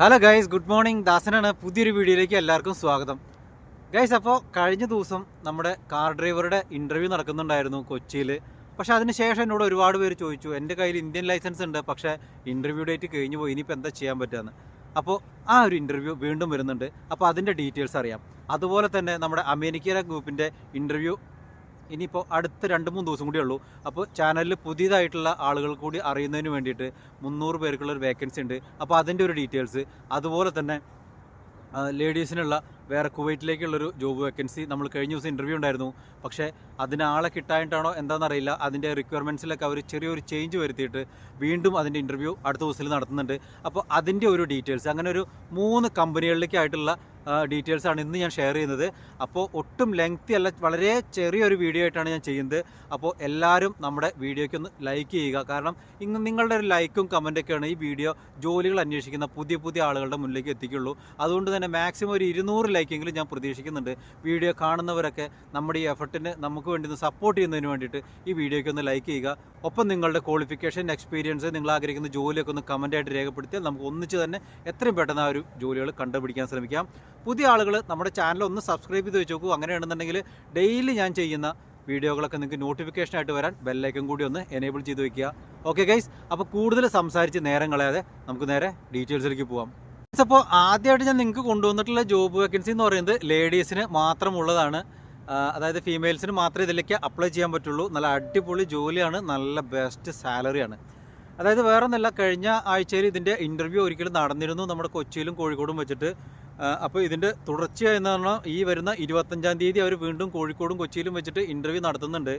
Hello guys good morning ദാസനാണ് പുതിയൊരു വീഡിയോയിലേക്ക് എല്ലാവർക്കും സ്വാഗതം. ഗൈസ് അപ്പോൾ കഴിഞ്ഞ ദിവസം നമ്മുടെ കാർ ഡ്രൈവറുടെ ഇന്റർവ്യൂ നടക്കുന്നുണ്ടായിരുന്നു കൊച്ചിയിൽ പക്ഷേ അതിനുശേഷം എന്നോട് ഒരുപാട് പേര് ചോദിച്ചു എന്റെ കയ്യിൽ ഇന്ത്യൻ ലൈസൻസ് ഉണ്ട് പക്ഷേ ഇന്റർവ്യൂ ഡേറ്റ് കഴിഞ്ഞു പോയി ഇനിയിപ്പോൾ എന്താ ചെയ്യാൻ പറ്റുകയെന്ന് അപ്പോൾ ആ ഒരു ഇന്റർവ്യൂ വീണ്ടും വരുന്നുണ്ട്. അപ്പോൾ അതിന്റെ ഡീറ്റെയിൽസ് അറിയാം. അതുപോലെ തന്നെ നമ്മുടെ അമേരിക്കയിലെ ഗ്രൂപ്പിന്റെ ഇന്റർവ്യൂ ഇനിയിപ്പോൾ അടുത്ത രണ്ട് മൂന്ന് ദിവസം കൂടിയേ ഉള്ളൂ. അപ്പോൾ ചാനലിൽ പുതിയതായിട്ടുള്ള ആളുകൾ കൂടി അറിയുന്നതിന് വേണ്ടിയിട്ട് മുന്നൂറ് പേർക്കുള്ള ഒരു വേക്കൻസി ഉണ്ട്. അപ്പോൾ അതിന്റെ ഒരു ഡീറ്റെയിൽസ് അതുപോലെ തന്നെ ലേഡീസിനുള്ള വേറെ കുവൈറ്റിലേക്കുള്ളൊരു ജോബ് വേക്കൻസി നമ്മൾ കഴിഞ്ഞ ദിവസം ഇന്റർവ്യൂ ഉണ്ടായിരുന്നു. പക്ഷേ അതിനാളെ കിട്ടായിട്ടാണോ എന്താണെന്നറിയില്ല അതിന്റെ റിക്വയർമെന്റ്സിലൊക്കെ അവർ ചെറിയൊരു ചേഞ്ച് വരുത്തിയിട്ട് വീണ്ടും അതിന്റെ ഇന്റർവ്യൂ അടുത്ത ദിവസത്തിൽ നടത്തുന്നുണ്ട്. അപ്പോൾ അതിന്റെ ഒരു ഡീറ്റെയിൽസ് അങ്ങനെ ഒരു മൂന്ന് കമ്പനികളിലേക്കായിട്ടുള്ള ഡീറ്റെയിൽസ് ആണ് ഇന്ന് ഞാൻ ഷെയർ ചെയ്യുന്നത്. അപ്പോൾ ഒട്ടും ലെങ്തി അല്ല വളരെ ചെറിയൊരു വീഡിയോ ആയിട്ടാണ് ഞാൻ ചെയ്യുന്നത്. അപ്പോൾ എല്ലാവരും നമ്മുടെ വീഡിയോയ്ക്ക് ഒന്ന് ലൈക്ക് ചെയ്യുക. കാരണം ഇന്ന് നിങ്ങളുടെ ഒരു ലൈക്കും കമന്റൊക്കെയാണ് ഈ വീഡിയോ ജോലികൾ അന്വേഷിക്കുന്ന പുതിയ പുതിയ ആളുകളുടെ മുന്നിലേക്ക് എത്തിക്കുള്ളൂ. അതുകൊണ്ട് തന്നെ മാക്സിമം ഒരു ഇരുന്നൂറ് ലൈക്കെങ്കിലും ഞാൻ പ്രതീക്ഷിക്കുന്നുണ്ട്. വീഡിയോ കാണുന്നവരൊക്കെ നമ്മുടെ ഈ എഫർട്ടിന് നമുക്ക് വേണ്ടി സപ്പോർട്ട് ചെയ്യുന്നതിന് വേണ്ടിയിട്ട് ഈ വീഡിയോയ്ക്ക് ഒന്ന് ലൈക്ക് ചെയ്യുക. ഒപ്പം നിങ്ങളുടെ ക്വാളിഫിക്കേഷൻ എക്സ്പീരിയൻസ് നിങ്ങൾ ആഗ്രഹിക്കുന്ന ജോലിയൊക്കെ ഒന്ന് കമന്റായിട്ട് രേഖപ്പെടുത്തിയാൽ നമുക്ക് ഒന്നിച്ച് തന്നെ എത്രയും പെട്ടെന്ന് ആ ഒരു ജോലികൾ കണ്ടുപിടിക്കാൻ ശ്രമിക്കാം. പുതിയ ആളുകൾ നമ്മുടെ ചാനൽ ഒന്ന് സബ്സ്ക്രൈബ് ചെയ്ത് വെച്ച് നോക്കൂ. അങ്ങനെയാണെന്നുണ്ടെങ്കിൽ ഡെയിലി ഞാൻ ചെയ്യുന്ന വീഡിയോകളൊക്കെ നിങ്ങൾക്ക് നോട്ടിഫിക്കേഷൻ ആയിട്ട് വരാൻ ബെല്ലൈക്കും കൂടി ഒന്ന് എനേബിൾ ചെയ്ത് വയ്ക്കുക ഓക്കെ ഗൈസ് അപ്പോൾ കൂടുതൽ സംസാരിച്ച് നേരം കളയാതെ നമുക്ക് നേരെ ഡീറ്റെയിൽസിലേക്ക് പോവാം. അപ്പോൾ ആദ്യമായിട്ട് ഞാൻ നിങ്ങൾക്ക് കൊണ്ടുവന്നിട്ടുള്ള ജോബ് വേക്കൻസി എന്ന് പറയുന്നത് ലേഡീസിന് മാത്രമുള്ളതാണ്. അതായത് ഫീമെയിൽസിന് മാത്രമേ ഇതിലേക്ക് അപ്ലൈ ചെയ്യാൻ പറ്റുള്ളൂ. നല്ല അടിപൊളി ജോലിയാണ്. നല്ല ബെസ്റ്റ് സാലറിയാണ് അതായത് വേറെ ഒന്നല്ല കഴിഞ്ഞ ആഴ്ചയിൽ ഇതിന്റെ ഇന്റർവ്യൂ ഒരിക്കലും നടന്നിരുന്നു. നമ്മുടെ കൊച്ചിയിലും കോഴിക്കോടും വെച്ചിട്ട്. അപ്പോൾ ഇതിന്റെ തുടർച്ചയായി എന്ന് പറഞ്ഞാൽ ഈ വരുന്ന ഇരുപത്തഞ്ചാം തീയതി അവർ വീണ്ടും കോഴിക്കോടും കൊച്ചിയിലും വെച്ചിട്ട് ഇന്റർവ്യൂ നടത്തുന്നുണ്ട്.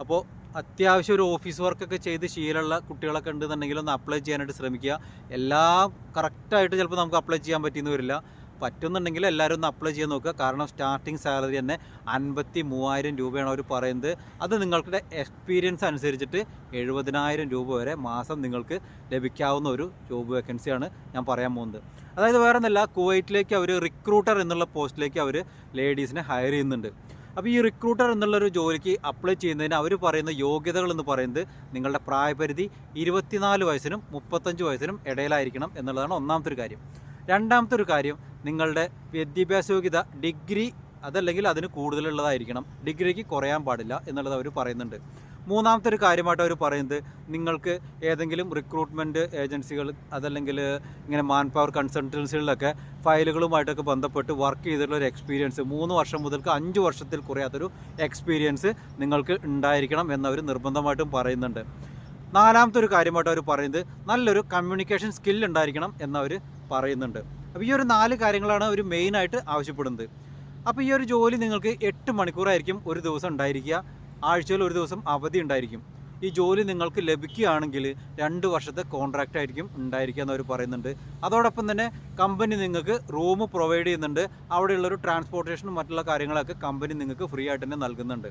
അപ്പോൾ അത്യാവശ്യം ഒരു ഓഫീസ് വർക്കൊക്കെ ചെയ്ത് ശീലമുള്ള കുട്ടികളൊക്കെ ഉണ്ടെന്നുണ്ടെങ്കിൽ ഒന്ന് അപ്ലൈ ചെയ്യാനായിട്ട് ശ്രമിക്കുക. എല്ലാം കറക്റ്റായിട്ട് ചിലപ്പോൾ നമുക്ക് അപ്ലൈ ചെയ്യാൻ പറ്റിയെന്ന് വരില്ല. പറ്റുന്നുണ്ടെങ്കിൽ എല്ലാവരും ഒന്ന് അപ്ലൈ ചെയ്യാൻ നോക്കുക. കാരണം സ്റ്റാർട്ടിങ് സാലറി തന്നെ അൻപത്തി മൂവായിരം രൂപയാണ് അവർ പറയുന്നത്. അത് നിങ്ങളുടെ എക്സ്പീരിയൻസ് അനുസരിച്ചിട്ട് എഴുപതിനായിരം രൂപ വരെ മാസം നിങ്ങൾക്ക് ലഭിക്കാവുന്ന ഒരു ജോബ് വേക്കൻസിയാണ് ഞാൻ പറയാൻ പോകുന്നത്. അതായത് വേറെ ഒന്നല്ല കുവൈറ്റിലേക്ക് അവർ റിക്രൂട്ടർ എന്നുള്ള പോസ്റ്റിലേക്ക് അവർ ലേഡീസിനെ ഹയർ ചെയ്യുന്നുണ്ട്. അപ്പോൾ ഈ റിക്രൂട്ടർ എന്നുള്ളൊരു ജോലിക്ക് അപ്ലൈ ചെയ്യുന്നതിന് അവർ പറയുന്ന യോഗ്യതകൾ എന്ന് പറയുന്നത് നിങ്ങളുടെ പ്രായപരിധി ഇരുപത്തിനാല് വയസ്സിനും മുപ്പത്തഞ്ച് വയസ്സിനും ഇടയിലായിരിക്കണം എന്നുള്ളതാണ് ഒന്നാമത്തെ ഒരു കാര്യം. രണ്ടാമത്തെ ഒരു കാര്യം നിങ്ങളുടെ വിദ്യാഭ്യാസ യോഗ്യത ഡിഗ്രി അതല്ലെങ്കിൽ അതിന് കൂടുതലുള്ളതായിരിക്കണം. ഡിഗ്രിക്ക് കുറയാൻ പാടില്ല എന്നുള്ളത് അവർ പറയുന്നുണ്ട്. മൂന്നാമത്തെ ഒരു കാര്യമായിട്ട് അവർ പറയുന്നത് നിങ്ങൾക്ക് ഏതെങ്കിലും റിക്രൂട്ട്മെന്റ് ഏജൻസികൾ അതല്ലെങ്കിൽ ഇങ്ങനെ മാൻ പവർ കൺസൾട്ടൻസികളിലൊക്കെ ഫയലുകളുമായിട്ടൊക്കെ ബന്ധപ്പെട്ട് വർക്ക് ചെയ്തിട്ടുള്ള ഒരു എക്സ്പീരിയൻസ് മൂന്ന് വർഷം മുതൽക്ക് അഞ്ച് വർഷത്തിൽ കുറയാത്തൊരു എക്സ്പീരിയൻസ് നിങ്ങൾക്ക് ഉണ്ടായിരിക്കണം എന്നവർ നിർബന്ധമായിട്ടും പറയുന്നുണ്ട്. നാലാമത്തെ ഒരു കാര്യമായിട്ട് അവർ പറയുന്നത് നല്ലൊരു കമ്മ്യൂണിക്കേഷൻ സ്കിൽ ഉണ്ടായിരിക്കണം എന്നവർ പറയുന്നുണ്ട്. അപ്പോൾ ഈ ഒരു നാല് കാര്യങ്ങളാണ് അവർ മെയിനായിട്ട് ആവശ്യപ്പെടുന്നത്. അപ്പോൾ ഈ ഒരു ജോലി നിങ്ങൾക്ക് എട്ട് മണിക്കൂറായിരിക്കും ഒരു ദിവസം ഉണ്ടായിരിക്കുക. ആഴ്ചയിൽ ഒരു ദിവസം അവധി ഉണ്ടായിരിക്കും. ഈ ജോലി നിങ്ങൾക്ക് ലഭിക്കുകയാണെങ്കിൽ രണ്ട് വർഷത്തെ കോൺട്രാക്റ്റ് ആയിരിക്കും ഉണ്ടായിരിക്കുക എന്നവർ പറയുന്നുണ്ട്. അതോടൊപ്പം തന്നെ കമ്പനി നിങ്ങൾക്ക് റൂം പ്രൊവൈഡ് ചെയ്യുന്നുണ്ട്. അവിടെയുള്ള ഒരു ട്രാൻസ്പോർട്ടേഷനും മറ്റുള്ള കാര്യങ്ങളൊക്കെ കമ്പനി നിങ്ങൾക്ക് ഫ്രീ ആയിട്ട് തന്നെ നൽകുന്നുണ്ട്.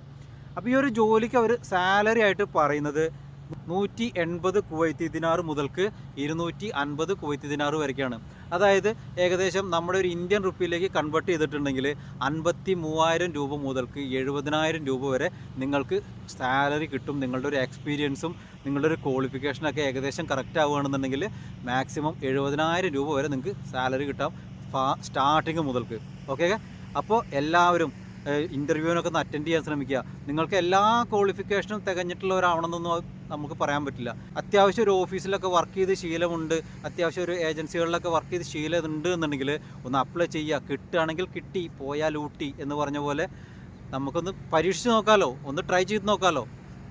അപ്പോൾ ഈ ഒരു ജോലിക്ക് അവർ സാലറി ആയിട്ട് പറയുന്നത് നൂറ്റി എൺപത് കുവൈത്തി ദിനാർ മുതൽക്ക് ഇരുന്നൂറ്റി അൻപത് കുവൈത്തി ദിനാർ വരെയൊക്കെയാണ് അതായത് ഏകദേശം നമ്മുടെ ഒരു ഇന്ത്യൻ റുപ്പിയിലേക്ക് കൺവേർട്ട് ചെയ്തിട്ടുണ്ടെങ്കിൽ അൻപത്തി മൂവായിരം രൂപ മുതൽക്ക് എഴുപതിനായിരം രൂപ വരെ നിങ്ങൾക്ക് സാലറി കിട്ടും. നിങ്ങളുടെ ഒരു എക്സ്പീരിയൻസും നിങ്ങളുടെ ഒരു ക്വാളിഫിക്കേഷനൊക്കെ ഏകദേശം കറക്റ്റ് ആവുകയാണെന്നുണ്ടെങ്കിൽ മാക്സിമം എഴുപതിനായിരം രൂപ വരെ നിങ്ങൾക്ക് സാലറി കിട്ടാം സ്റ്റാർട്ടിങ് മുതൽക്ക്. ഓക്കെ? അപ്പോൾ എല്ലാവരും ഇന്റർവ്യൂവിനൊക്കെ ഒന്ന് അറ്റൻഡ് ചെയ്യാൻ ശ്രമിക്കുക. നിങ്ങൾക്ക് എല്ലാ ക്വാളിഫിക്കേഷനും തികഞ്ഞിട്ടുള്ളവരാവണമെന്നൊന്നും നമുക്ക് പറയാൻ പറ്റില്ല. അത്യാവശ്യം ഒരു ഓഫീസിലൊക്കെ വർക്ക് ചെയ്ത് ശീലമുണ്ട്. അത്യാവശ്യം ഒരു ഏജൻസികളിലൊക്കെ വർക്ക് ചെയ്ത് ശീലം ഉണ്ട് എന്നുണ്ടെങ്കിൽ ഒന്ന് അപ്ലൈ ചെയ്യുക. കിട്ടുകയാണെങ്കിൽ കിട്ടി പോയാൽ ഊട്ടി എന്ന് പറഞ്ഞ പോലെ നമുക്കൊന്ന് പരീക്ഷിച്ച് നോക്കാമല്ലോ ഒന്ന് ട്രൈ ചെയ്ത് നോക്കാമല്ലോ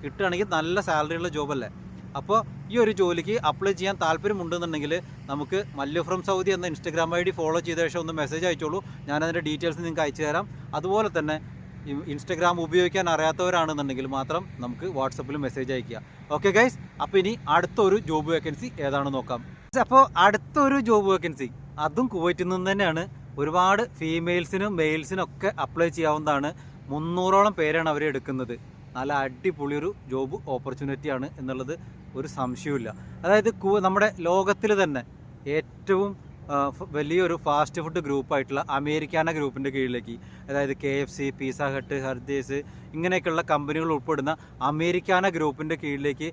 കിട്ടുകയാണെങ്കിൽ നല്ല സാലറി ഉള്ള ജോബല്ലേ അപ്പോൾ ഈ ഒരു ജോലിക്ക് അപ്ലൈ ചെയ്യാൻ താല്പര്യമുണ്ടെന്നുണ്ടെങ്കിൽ നമുക്ക് മല്ലു ഫ്രം സൗദി എന്ന ഇൻസ്റ്റഗ്രാം ഐ ഡി ഫോളോ ചെയ്ത ശേഷം ഒന്ന് മെസ്സേജ് അയച്ചോളൂ. ഞാൻ അതിന്റെ ഡീറ്റെയിൽസ് നിങ്ങൾക്ക് അയച്ചു തരാം. അതുപോലെ തന്നെ ഇൻസ്റ്റഗ്രാം ഉപയോഗിക്കാൻ അറിയാത്തവരാണെന്നുണ്ടെങ്കിൽ മാത്രം നമുക്ക് വാട്സപ്പിൽ മെസ്സേജ് അയക്കുക ഓക്കെ ഗൈസ് അപ്പോൾ ഇനി അടുത്തൊരു ജോബ് വേക്കൻസി ഏതാണെന്ന് നോക്കാം. അപ്പോൾ അടുത്തൊരു ജോബ് വേക്കൻസി അതും കുവൈറ്റിൽ നിന്ന് തന്നെയാണ്. ഒരുപാട് ഫീമെയിൽസിനും മെയിൽസിനും ഒക്കെ അപ്ലൈ ചെയ്യാവുന്നതാണ്. മുന്നൂറോളം പേരാണ് അവർ എടുക്കുന്നത്. നല്ല അടിപൊളിയൊരു ജോബ് ഓപ്പർച്യൂണിറ്റിയാണ് എന്നുള്ളത് ഒരു സംശയവുമില്ല. അതായത് നമ്മുടെ ലോകത്തിൽ തന്നെ ഏറ്റവും വലിയൊരു ഫാസ്റ്റ് ഫുഡ് ഗ്രൂപ്പായിട്ടുള്ള അമേരിക്കാന ഗ്രൂപ്പിന്റെ കീഴിലേക്ക് അതായത് K F C Pizza Hut Hardee's ഇങ്ങനെയൊക്കെയുള്ള കമ്പനികൾ ഉൾപ്പെടുന്ന അമേരിക്കാന ഗ്രൂപ്പിന്റെ കീഴിലേക്ക്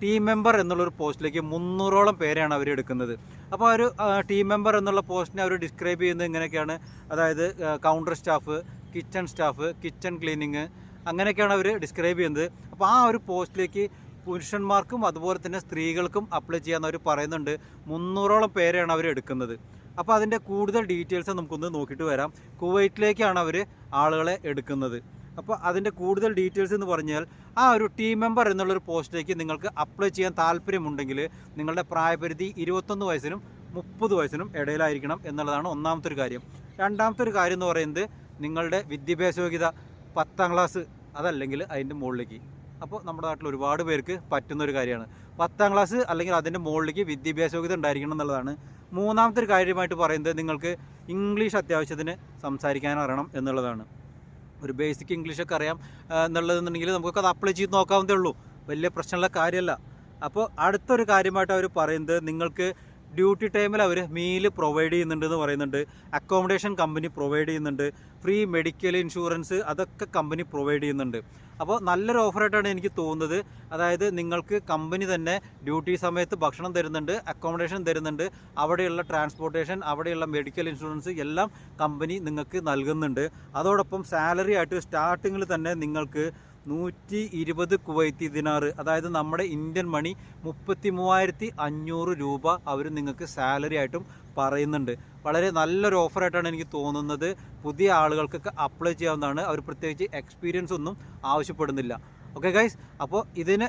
ടീം മെമ്പർ എന്നുള്ളൊരു പോസ്റ്റിലേക്ക് മുന്നൂറോളം പേരെയാണ് അവർ എടുക്കുന്നത്. അപ്പോൾ ആ ഒരു ടീം മെമ്പർ എന്നുള്ള പോസ്റ്റിനെ അവർ ഡിസ്ക്രൈബ് ചെയ്യുന്നത് ഇങ്ങനെയൊക്കെയാണ്. അതായത് counter staff kitchen staff kitchen cleaning അങ്ങനെയൊക്കെയാണ് അവർ ഡിസ്ക്രൈബ് ചെയ്യുന്നത്. അപ്പോൾ ആ ഒരു പോസ്റ്റിലേക്ക് പുരുഷന്മാർക്കും അതുപോലെ തന്നെ സ്ത്രീകൾക്കും അപ്ലൈ ചെയ്യാമെന്ന് അവർ പറയുന്നുണ്ട്. മുന്നൂറോളം പേരെയാണ് അവർ എടുക്കുന്നത്. അപ്പോൾ അതിന്റെ കൂടുതൽ ഡീറ്റെയിൽസ് നമുക്കൊന്ന് നോക്കിയിട്ട് വരാം. കുവൈറ്റിലേക്കാണ് അവർ ആളുകളെ എടുക്കുന്നത്. അപ്പോൾ അതിന്റെ കൂടുതൽ ഡീറ്റെയിൽസ് എന്ന് പറഞ്ഞാൽ ആ ഒരു ടീം മെമ്പർ എന്നുള്ളൊരു പോസ്റ്റിലേക്ക് നിങ്ങൾക്ക് അപ്ലൈ ചെയ്യാൻ താല്പര്യമുണ്ടെങ്കിൽ നിങ്ങളുടെ പ്രായപരിധി ഇരുപത്തൊന്ന് വയസ്സിനും മുപ്പത് വയസ്സിനും ഇടയിലായിരിക്കണം എന്നുള്ളതാണ് ഒന്നാമത്തെ ഒരു കാര്യം. രണ്ടാമത്തെ ഒരു കാര്യം എന്ന് പറയുന്നത് നിങ്ങളുടെ വിദ്യാഭ്യാസ യോഗ്യത പത്താം ക്ലാസ് അതല്ലെങ്കിൽ അതിന്റെ മുകളിലേക്ക്. അപ്പോൾ നമ്മുടെ നാട്ടിൽ ഒരുപാട് പേർക്ക് പറ്റുന്ന ഒരു കാര്യമാണ്. പത്താം ക്ലാസ് അല്ലെങ്കിൽ അതിന്റെ മുകളിലേക്ക് വിദ്യാഭ്യാസ യോഗ്യത ഉണ്ടായിരിക്കണം എന്നുള്ളതാണ് മൂന്നാമത്തെ ഒരു കാര്യമായിട്ട് പറയുന്നത് നിങ്ങൾക്ക് ഇംഗ്ലീഷ് അത്യാവശ്യത്തിന് സംസാരിക്കാൻ അറിയണം എന്നുള്ളതാണ്. ഒരു ബേസിക് ഇംഗ്ലീഷൊക്കെ അറിയാം എന്നുള്ളതെന്നുണ്ടെങ്കിൽ നമുക്കൊക്കെ അത് അപ്ലൈ ചെയ്ത് നോക്കാവുന്നതേ ഉള്ളൂ. വലിയ പ്രശ്നമുള്ള കാര്യമല്ല. അപ്പോൾ അടുത്തൊരു കാര്യമായിട്ട് അവർ പറയുന്നത് നിങ്ങൾക്ക് ഡ്യൂട്ടി ടൈമിൽ അവർ മീൽ പ്രൊവൈഡ് ചെയ്യുന്നുണ്ട് എന്ന് പറയുന്നുണ്ട്. അക്കോമഡേഷൻ കമ്പനി പ്രൊവൈഡ് ചെയ്യുന്നുണ്ട്. ഫ്രീ മെഡിക്കൽ ഇൻഷുറൻസ് അതൊക്കെ കമ്പനി പ്രൊവൈഡ് ചെയ്യുന്നുണ്ട്. അപ്പോൾ നല്ലൊരു ഓഫറായിട്ടാണ് എനിക്ക് തോന്നുന്നത്. അതായത് നിങ്ങൾക്ക് കമ്പനി തന്നെ ഡ്യൂട്ടി സമയത്ത് ഭക്ഷണം തരുന്നുണ്ട് അക്കോമഡേഷൻ തരുന്നുണ്ട് അവിടെയുള്ള ട്രാൻസ്പോർട്ടേഷൻ അവിടെയുള്ള മെഡിക്കൽ ഇൻഷുറൻസ് എല്ലാം കമ്പനി നിങ്ങൾക്ക് നൽകുന്നുണ്ട്. അതോടൊപ്പം സാലറി ആയിട്ട് സ്റ്റാർട്ടിങ്ങിൽ തന്നെ നിങ്ങൾക്ക് നൂറ്റി ഇരുപത് കുവൈത്തി ദിനാറ് അതായത് നമ്മുടെ ഇന്ത്യൻ മണി മുപ്പത്തി മൂവായിരത്തി അഞ്ഞൂറ് രൂപ അവർ നിങ്ങൾക്ക് സാലറി ആയിട്ടും പറയുന്നുണ്ട്. വളരെ നല്ലൊരു ഓഫറായിട്ടാണ് എനിക്ക് തോന്നുന്നത്. പുതിയ ആളുകൾക്കൊക്കെ അപ്ലൈ ചെയ്യാവുന്നതാണ്. അവർ പ്രത്യേകിച്ച് എക്സ്പീരിയൻസ് ഒന്നും ആവശ്യപ്പെടുന്നില്ല. ഓക്കെ ഗൈസ് അപ്പോൾ ഇതിന്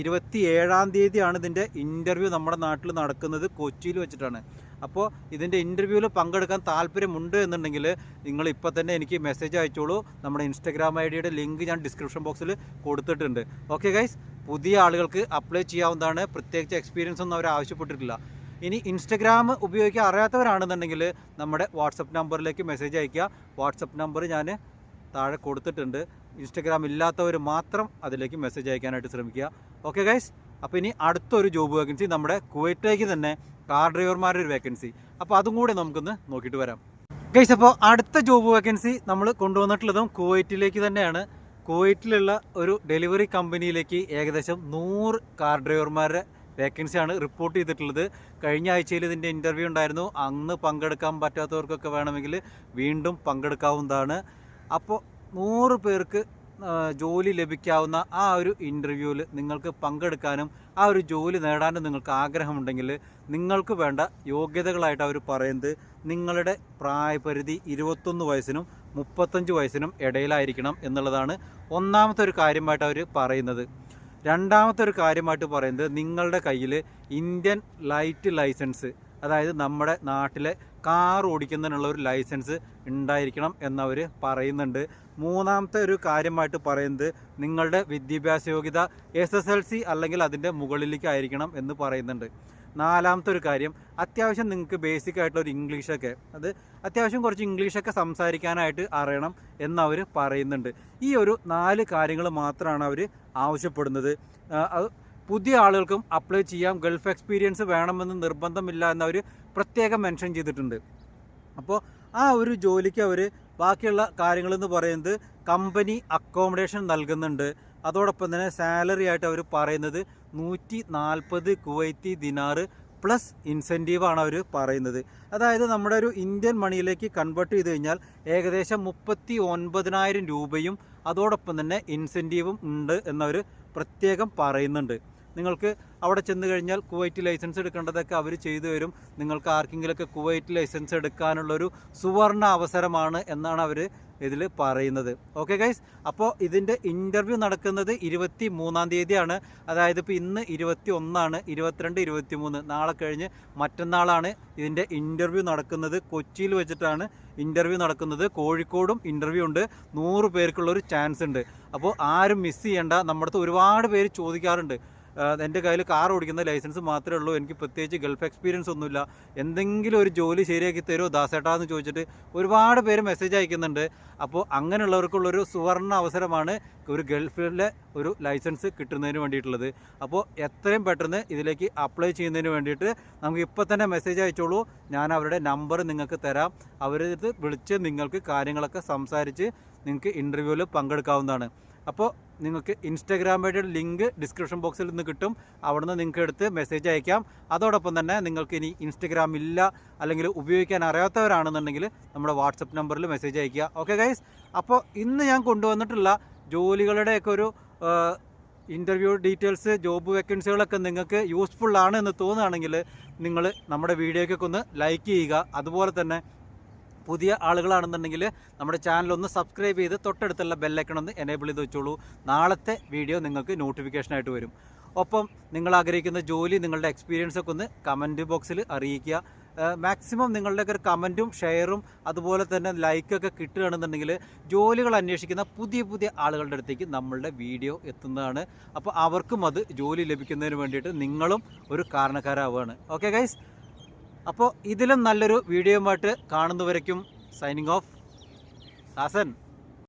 ഇരുപത്തി ഏഴാം തീയതിയാണ് ഇതിന്റെ ഇന്റർവ്യൂ നമ്മുടെ നാട്ടിൽ നടക്കുന്നത്. കൊച്ചിയിൽ വെച്ചിട്ടാണ്. അപ്പോൾ ഇതിന്റെ ഇന്റർവ്യൂവിൽ പങ്കെടുക്കാൻ താല്പര്യമുണ്ട് എന്നുണ്ടെങ്കിൽ നിങ്ങൾ ഇപ്പോൾ തന്നെ എനിക്ക് മെസ്സേജ് അയച്ചോളൂ. നമ്മുടെ ഇൻസ്റ്റാഗ്രാം ഐ ഡിയുടെ ലിങ്ക് ഞാൻ ഡിസ്ക്രിപ്ഷൻ ബോക്സിൽ കൊടുത്തിട്ടുണ്ട്. ഓക്കെ ഗൈസ് പുതിയ ആളുകൾക്ക് അപ്ലൈ ചെയ്യാവുന്നതാണ്. പ്രത്യേകിച്ച് എക്സ്പീരിയൻസ് ഒന്നും അവർ ആവശ്യപ്പെട്ടിട്ടില്ല. ഇനി ഇൻസ്റ്റഗ്രാം ഉപയോഗിക്കാൻ അറിയാത്തവരാണെന്നുണ്ടെങ്കിൽ നമ്മുടെ വാട്സപ്പ് നമ്പറിലേക്ക് മെസ്സേജ് അയയ്ക്കുക. വാട്സപ്പ് നമ്പർ ഞാൻ താഴെ കൊടുത്തിട്ടുണ്ട്. ഇൻസ്റ്റഗ്രാം ഇല്ലാത്തവർ മാത്രം അതിലേക്ക് മെസ്സേജ് അയക്കാനായിട്ട് ശ്രമിക്കുക. ഓക്കെ ഗൈസ് അപ്പോൾ ഇനി അടുത്തൊരു ജോബ് വേക്കൻസി നമ്മുടെ കുവൈറ്റിലേക്ക് തന്നെ കാർ ഡ്രൈവർമാരുടെ ഒരു വേക്കൻസി അപ്പോൾ അതും കൂടി നമുക്കൊന്ന് നോക്കിയിട്ട് വരാം. ഗൈസ് അപ്പോൾ അടുത്ത ജോബ് വേക്കൻസി നമ്മൾ കൊണ്ടുവന്നിട്ടുള്ളതും കുവൈറ്റിലേക്ക് തന്നെയാണ്. കുവൈറ്റിലുള്ള ഒരു ഡെലിവറി കമ്പനിയിലേക്ക് ഏകദേശം നൂറ് കാർ ഡ്രൈവർമാരുടെ വേക്കൻസിയാണ് റിപ്പോർട്ട് ചെയ്തിട്ടുള്ളത്. കഴിഞ്ഞ ആഴ്ചയിൽ ഇതിന്റെ ഇന്റർവ്യൂ ഉണ്ടായിരുന്നു. അന്ന് പങ്കെടുക്കാൻ പറ്റാത്തവർക്കൊക്കെ വേണമെങ്കിൽ വീണ്ടും പങ്കെടുക്കാവുന്നതാണ്. അപ്പോൾ നൂറ് പേർക്ക് ജോലി ലഭിക്കാവുന്ന ആ ഒരു ഇന്റർവ്യൂവിൽ നിങ്ങൾക്ക് പങ്കെടുക്കാനും ആ ഒരു ജോലി നേടാനും നിങ്ങൾക്ക് ആഗ്രഹമുണ്ടെങ്കിൽ നിങ്ങൾക്ക് വേണ്ട യോഗ്യതകളായിട്ട് അവർ പറയുന്നത് നിങ്ങളുടെ പ്രായപരിധി ഇരുപത്തൊന്ന് വയസ്സിനും മുപ്പത്തഞ്ച് വയസ്സിനും ഇടയിലായിരിക്കണം എന്നുള്ളതാണ് ഒന്നാമത്തെ ഒരു കാര്യമായിട്ട് അവർ പറയുന്നത്. രണ്ടാമത്തെ ഒരു കാര്യമായിട്ട് പറയുന്നത് നിങ്ങളുടെ കയ്യിൽ ഇന്ത്യൻ ലൈറ്റ് ലൈസൻസ് അതായത് നമ്മുടെ നാട്ടിലെ കാർ ഓടിക്കുന്നതിനുള്ള ഒരു ലൈസൻസ് ഉണ്ടായിരിക്കണം എന്നവർ പറയുന്നുണ്ട്. മൂന്നാമത്തെ ഒരു കാര്യമായിട്ട് പറയുന്നത് നിങ്ങളുടെ വിദ്യാഭ്യാസ യോഗ്യത എസ് എസ് എൽ സി അല്ലെങ്കിൽ അതിന്റെ മുകളിലേക്ക് ആയിരിക്കണം എന്ന് പറയുന്നുണ്ട്. നാലാമത്തെ ഒരു കാര്യം അത്യാവശ്യം നിങ്ങൾക്ക് ബേസിക് ആയിട്ടുള്ള ഒരു ഇംഗ്ലീഷൊക്കെ അത് അത്യാവശ്യം കുറച്ച് ഇംഗ്ലീഷൊക്കെ സംസാരിക്കാനായിട്ട് അറിയണം എന്നവർ പറയുന്നുണ്ട്. ഈ ഒരു നാല് കാര്യങ്ങൾ മാത്രമാണ് അവർ ആവശ്യപ്പെടുന്നത്. അത് പുതിയ ആളുകൾക്കും അപ്ലൈ ചെയ്യാം. ഗൾഫ് എക്സ്പീരിയൻസ് വേണമെന്ന് നിർബന്ധമില്ല എന്നവർ പ്രത്യേകം മെൻഷൻ ചെയ്തിട്ടുണ്ട്. അപ്പോൾ ആ ഒരു ജോലിക്ക് അവർ ബാക്കിയുള്ള കാര്യങ്ങളെന്ന് പറയുന്നത് കമ്പനി അക്കോമഡേഷൻ നൽകുന്നുണ്ട്. അതോടൊപ്പം തന്നെ സാലറി ആയിട്ട് അവർ പറയുന്നത് നൂറ്റി നാൽപ്പത് കുവൈത്തി ദിനാറ് പ്ലസ് ഇൻസെന്റീവാണ് അവർ പറയുന്നത്. അതായത് നമ്മുടെ ഒരു ഇന്ത്യൻ മണിയിലേക്ക് കൺവേർട്ട് ചെയ്ത് കഴിഞ്ഞാൽ ഏകദേശം മുപ്പത്തി ഒൻപതിനായിരം രൂപയും അതോടൊപ്പം തന്നെ ഇൻസെന്റീവും ഉണ്ട് എന്നവർ പ്രത്യേകം പറയുന്നുണ്ട്. നിങ്ങൾക്ക് അവിടെ ചെന്ന് കഴിഞ്ഞാൽ കുവൈറ്റ് ലൈസൻസ് എടുക്കേണ്ടതൊക്കെ അവർ ചെയ്തു തരും. നിങ്ങൾക്ക് ആർക്കെങ്കിലുമൊക്കെ കുവൈറ്റ് ലൈസൻസ് എടുക്കാനുള്ളൊരു സുവർണ അവസരമാണ് എന്നാണ് അവർ ഇതിൽ പറയുന്നത്. ഓക്കെ ഗൈസ് അപ്പോൾ ഇതിന്റെ ഇന്റർവ്യൂ നടക്കുന്നത് ഇരുപത്തി മൂന്നാം തീയതിയാണ്. അതായത് ഇപ്പോൾ ഇന്ന് ഇരുപത്തി ഒന്നാണ് ഇരുപത്തിരണ്ട് ഇരുപത്തി മൂന്ന് നാളെ കഴിഞ്ഞ് മറ്റന്നാളാണ് ഇതിന്റെ ഇന്റർവ്യൂ നടക്കുന്നത്. കൊച്ചിയിൽ വെച്ചിട്ടാണ് ഇന്റർവ്യൂ നടക്കുന്നത്. കോഴിക്കോടും ഇന്റർവ്യൂ ഉണ്ട്. നൂറ് പേർക്കുള്ളൊരു ചാൻസ് ഉണ്ട്. അപ്പോൾ ആരും മിസ് ചെയ്യേണ്ട. നമ്മുടെ അടുത്ത് ഒരുപാട് പേര് ചോദിക്കാറുണ്ട്. എന്റെ കയ്യിൽ കാർ ഓടിക്കുന്ന ലൈസൻസ് മാത്രമേ ഉള്ളൂ. എനിക്ക് പ്രത്യേകിച്ച് ഗൾഫ് എക്സ്പീരിയൻസ് ഒന്നുമില്ല. എന്തെങ്കിലും ഒരു ജോലി ശരിയാക്കി തരുമോ ദാസേട്ടാ എന്ന് ചോദിച്ചിട്ട് ഒരുപാട് പേര് മെസ്സേജ് അയക്കുന്നുണ്ട്. അപ്പോൾ അങ്ങനെയുള്ളവർക്കുള്ളൊരു സുവർണ അവസരമാണ് ഒരു ഗൾഫിലെ ഒരു ലൈസൻസ് കിട്ടുന്നതിന് വേണ്ടിയിട്ടുള്ളത്. അപ്പോൾ എത്രയും പെട്ടെന്ന് ഇതിലേക്ക് അപ്ലൈ ചെയ്യുന്നതിന് വേണ്ടിയിട്ട് നമുക്ക് ഇപ്പോൾ തന്നെ മെസ്സേജ് അയച്ചോളൂ. ഞാൻ അവരുടെ നമ്പർ നിങ്ങൾക്ക് തരാം. അവരിത് വിളിച്ച് നിങ്ങൾക്ക് കാര്യങ്ങളൊക്കെ സംസാരിച്ച് നിങ്ങൾക്ക് ഇന്റർവ്യൂവിൽ പങ്കെടുക്കാവുന്നതാണ്. അപ്പോൾ നിങ്ങൾക്ക് ഇൻസ്റ്റാഗ്രാം ലിങ്ക് ഡിസ്ക്രിപ്ഷൻ ബോക്സിൽ നിന്ന് കിട്ടും. അവിടെ നിന്ന് നിങ്ങൾക്ക് എടുത്ത് മെസ്സേജ് അയക്കാം. അതോടൊപ്പം തന്നെ നിങ്ങൾക്ക് ഇനി ഇൻസ്റ്റഗ്രാം ഇല്ല അല്ലെങ്കിൽ ഉപയോഗിക്കാൻ അറിയാത്തവരാണെന്നുണ്ടെങ്കിൽ നമ്മുടെ വാട്സപ്പ് നമ്പറിൽ മെസ്സേജ് അയക്കുക ഓക്കെ ഗൈസ് അപ്പോൾ ഇന്ന് ഞാൻ കൊണ്ടുവന്നിട്ടുള്ള ജോലികളുടെയൊക്കെ ഒരു ഇന്റർവ്യൂ ഡീറ്റെയിൽസ് ജോബ് വേക്കൻസികളൊക്കെ നിങ്ങൾക്ക് യൂസ്ഫുൾ ആണ് എന്ന് തോന്നുകയാണെങ്കിൽ നിങ്ങൾ നമ്മുടെ വീഡിയോയ്ക്കൊക്കെ ഒന്ന് ലൈക്ക് ചെയ്യുക. അതുപോലെ തന്നെ പുതിയ ആളുകളാണെന്നുണ്ടെങ്കിൽ നമ്മുടെ ചാനൽ ഒന്ന് സബ്സ്ക്രൈബ് ചെയ്ത് തൊട്ടടുത്തുള്ള ബെല്ലൈക്കൺ ഒന്ന് എനേബിൾ ചെയ്ത് വെച്ചോളൂ. നാളത്തെ വീഡിയോ നിങ്ങൾക്ക് നോട്ടിഫിക്കേഷനായിട്ട് വരും. ഒപ്പം നിങ്ങൾ ആഗ്രഹിക്കുന്ന ജോലി നിങ്ങളുടെ എക്സ്പീരിയൻസ് ഒക്കെ ഒന്ന് കമന്റ് ബോക്സിൽ അറിയിക്കുക. മാക്സിമം നിങ്ങളുടെയൊക്കെ ഒരു കമന്റും ഷെയറും അതുപോലെ തന്നെ ലൈക്കൊക്കെ കിട്ടുകയാണെന്നുണ്ടെങ്കിൽ ജോലികൾ അന്വേഷിക്കുന്ന പുതിയ പുതിയ ആളുകളുടെ അടുത്തേക്ക് നമ്മളുടെ വീഡിയോ എത്തുന്നതാണ്. അപ്പോൾ അവർക്കും അത് ജോലി ലഭിക്കുന്നതിന് വേണ്ടിയിട്ട് നിങ്ങളും ഒരു കാരണക്കാരാവുകയാണ്. ഓക്കെ ഗൈസ് അപ്പോൾ ഇതിലും നല്ലൊരു വീഡിയോയുമായിട്ട് കാണുന്നവരേക്കും സൈനിങ് ഓഫ് ദാസൻ